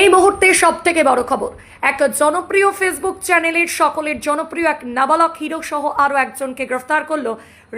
এই মুহূর্তে সব থেকে বড় খবর। এক জনপ্রিয় ফেসবুক চ্যানেলের সকলের জনপ্রিয় এক নাবালক হিরো সহ আরও একজনকে গ্রেফতার করল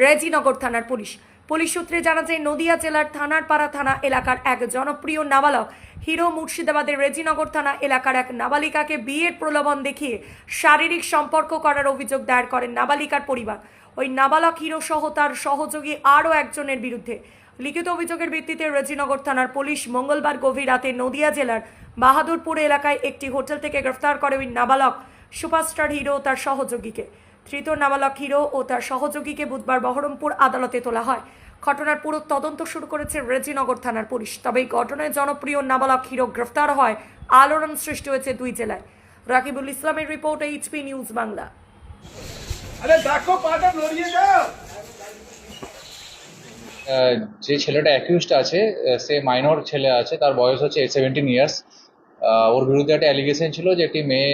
রেজিনগর থানার পুলিশ। পুলিশ সূত্রে জানা যায়, নদিয়া জেলার থানারপাড়া থানা এলাকার এক জনপ্রিয় নাবালক হিরো মুর্শিদাবাদের রেজিনগর থানা এলাকার এক নাবালিকাকে বিয়ের প্রলোভন দেখিয়ে শারীরিক সম্পর্ক করার অভিযোগ দায়ের করেন নাবালিকার পরিবার। ওই নাবালক হিরো সহ তার সহযোগী আরও একজনের বিরুদ্ধে। লিখিত অভিযোগের ভিত্তিতে রেজিনগর থানার পুলিশ মঙ্গলবার গভীর রাতে নদিয়া জেলার বাহাদুরপুর এলাকায় একটি হোটেল থেকে গ্রেফতার করে ওই নাবালক সুপারস্টার হিরো ও তার সহযোগীকে। ধৃত নাবালক হিরো ও তার সহযোগীকে বুধবার বহরমপুর আদালতে তোলা হয়। ঘটনার পুরো তদন্ত শুরু করেছে রেজিনগর থানার পুলিশ। তবে এই ঘটনায় জনপ্রিয় নাবালক হিরো গ্রেফতার হয়, আলোড়ন সৃষ্টি হয়েছে দুই জেলায়। রাকিবুল ইসলামের রিপোর্ট, এইচপি নিউজ বাংলা। আরে দেখো পাটা নড়িয়ে যাও। যে ছেলেটা অ্যাকিউজড আছে সে মাইনর ছেলে আছে, তার বয়স হচ্ছে সেভেন্টিন ইয়ার্স ওর বিরুদ্ধে একটা অ্যালিগেশন ছিল যে একটি মেয়ে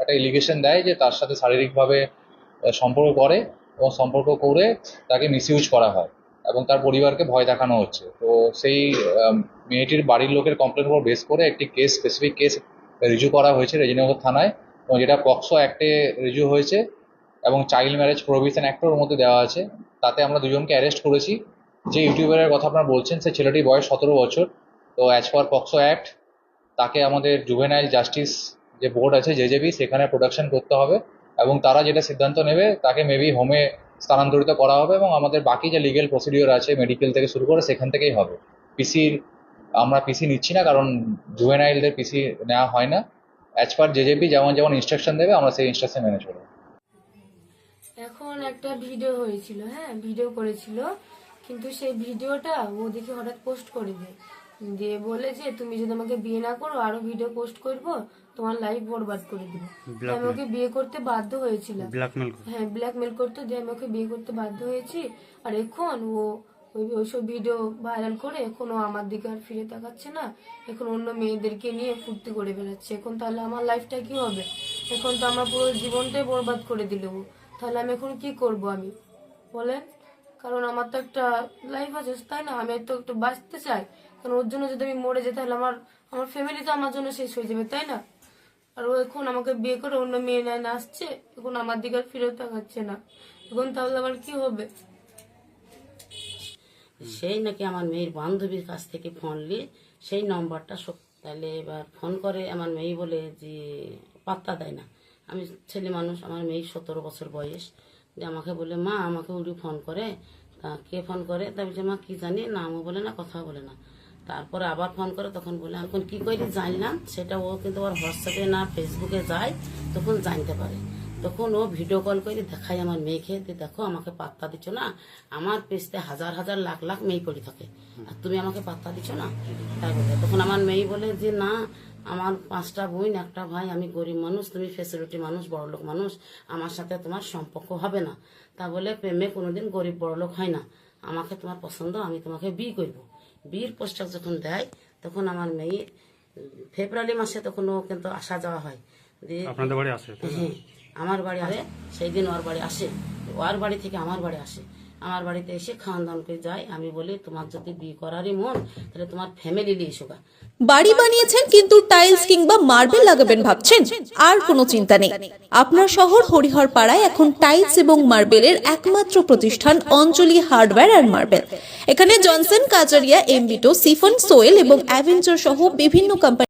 একটা এলিগেশন দেয় যে তার সাথে শারীরিকভাবে সম্পর্ক করে এবং সম্পর্ক করে তাকে মিসইউজ করা হয় এবং তার পরিবারকে ভয় দেখানো হচ্ছে। তো সেই মেয়েটির বাড়ির লোকের কমপ্লেন উপর বেস করে একটি কেস স্পেসিফিক কেস রিজু করা হয়েছে রেজিনগর থানায় এবং যেটা পক্সো অ্যাক্টে রিজু হয়েছে এবং চাইল্ড ম্যারেজ প্রভিশন অ্যাক্টের মধ্যে দেওয়া আছে। তাতে আমরা দুজনকে অ্যারেস্ট করেছি। যে ইউটিউবারের কথা আপনারা বলছেন সে ছেলেটির বয়স সতেরো বছর। তো অ্যাজ পার পক্সো অ্যাক্ট তাকে আমাদের জুভেনাইল জাস্টিস যে বোর্ড আছে জেজেবি সেখানে প্রোডাকশন করতে হবে এবং তারা যেটা সিদ্ধান্ত নেবে, তাকে মেবি হোমে স্থানান্তরিত করা হবে এবং আমাদের বাকি যে লিগেল প্রসিডিওর আছে মেডিকেল থেকে শুরু করে সেখান থেকেই হবে। পিসির আমরা পিসি নিচ্ছি না, কারণ জুভেনাইলদের পিসি নেওয়া হয় না। অ্যাজ পার জেজেপি যেমন যেমন ইনস্ট্রাকশন দেবে, আমরা সেই ইনস্ট্রাকশন মেনে চলবো। এখন একটা ভিডিও হয়েছিল হ্যাঁ ভিডিও করেছিল। কিন্তু সেই ভিডিওটা ও দেখে হঠাৎ পোস্ট করে দেয়। দিয়ে বলে যে তুমি যদি আমাকে বিয়ে না করো আরও ভিডিও পোস্ট করব তোমার লাইফ বরবাদ করে দিব। আমি ওকে বিয়ে করতে বাধ্য হয়েছিলাম। হ্যাঁ ব্ল্যাকমেল করতো দিয়ে আমি ওকে বিয়ে করতে বাধ্য হয়েছি। আর এখন ও ওই- ওইসব ভিডিও ভাইরাল করে এখন আমার দিকে আর ফিরে তাকাচ্ছে না। এখন অন্য মেয়েদেরকে নিয়ে ফুর্তি করে বেড়াচ্ছে। এখন তাহলে আমার লাইফটা কি হবে? এখন তো আমার পুরো জীবনটাই বরবাদ করে দিল তাহলে আমি এখন কি করব আমি? বলেন। কারণ আমার তো একটা লাইফ আছে, তাই না? আমি তো একটু বাঁচতে চাই। কারণ ওর জন্য যদি আমি মরে যাই, তাহলে আমার আমার ফ্যামিলি তো আমার জন্য শেষ হয়ে যাবে, তাই না? আর ও এখন আমাকে বিয়ে করে অন্য মেয়ে নেয় না আসছে, এখন আমার দিকে আর ফিরেও তাকাচ্ছে না। এখন তাহলে আবার কি হবে? সেই নাকি আমার মেয়ের বান্ধবীর কাছ থেকে ফোন নিয়ে সেই নম্বরটা তাহলে এবার ফোন করে আমার মেয়ে বলে যে পাত্তা দেয় না। আমি ছেলে মানুষ, আমার মেয়ে সতেরো বছর বয়স। যে আমাকে বলে মা, আমাকে উড়ি ফোন করে। তা কে ফোন করে? তা বলছে, মা, কি জানি, নামও বলে না, কথাও বলে না। তারপরে আবার ফোন করে, তখন বলে, এখন কি করে জানলাম। সেটা ও কিন্তু ওর হোয়াটসঅ্যাপে না, ফেসবুকে যায়, তখন জানতে পারে। তখন ও ভিডিও কল করে দেখায় আমার মেয়েকে, যে দেখো, আমাকে পাত্তা দিচ্ছ না? আমার পেস্তে হাজার হাজার, লাখ লাখ মেয়ে পড়ে থাকে। আর তুমি আমাকে পাত্তা দিচ্ছ না? তাই বলে তখন আমার মেয়ে বলে যে, না আমার পাঁচটা বোন একটা ভাই আমি গরিব মানুষ তুমি ফেসিলিটি মানুষ বড়লোক মানুষ আমার সাথে তোমার সম্পর্ক হবে না। তা বলে প্রেমে কোনোদিন গরিব বড়লোক হয় না। আমাকে তোমার পছন্দ আমি তোমাকে বিয়ে করব। বিয়ের পোস্টার যখন দেয় তখন আমার মেয়ে ফেব্রুয়ারি মাসে তখন ও কিন্তু আসা যাওয়া হয়। দিয়ে আপনাদের বাড়ি আসে হ্যাঁ আমার বাড়ি আসে সেই দিন ওর বাড়ি আসে ওর বাড়ি থেকে আমার বাড়ি আসে। আমার বাড়িতে এসে খাওয়ান দাওয়ান করে যায়। আমি বলি, তোমার যদি বিয়ে করারই মন, তাহলে তোমার ফ্যামিলি নিয়ে এসো। বাড়ি বানিয়েছেন কিন্তু টাইলস কিংবা মার্বেল লাগাবেন ভাবছেন। আর কোনো চিন্তা নেই। আপনার শহর হরিহর পাড়ায় এখন টাইলস এবং মার্বেলের একমাত্র প্রতিষ্ঠান অঞ্জলি হার্ডওয়্যার আর মার্বেল এখানে জনসন কাজারিয়া এমবিটো সিফন সোয়েল এবং অ্যাভেঞ্জার সহ বিভিন্ন কোম্পানি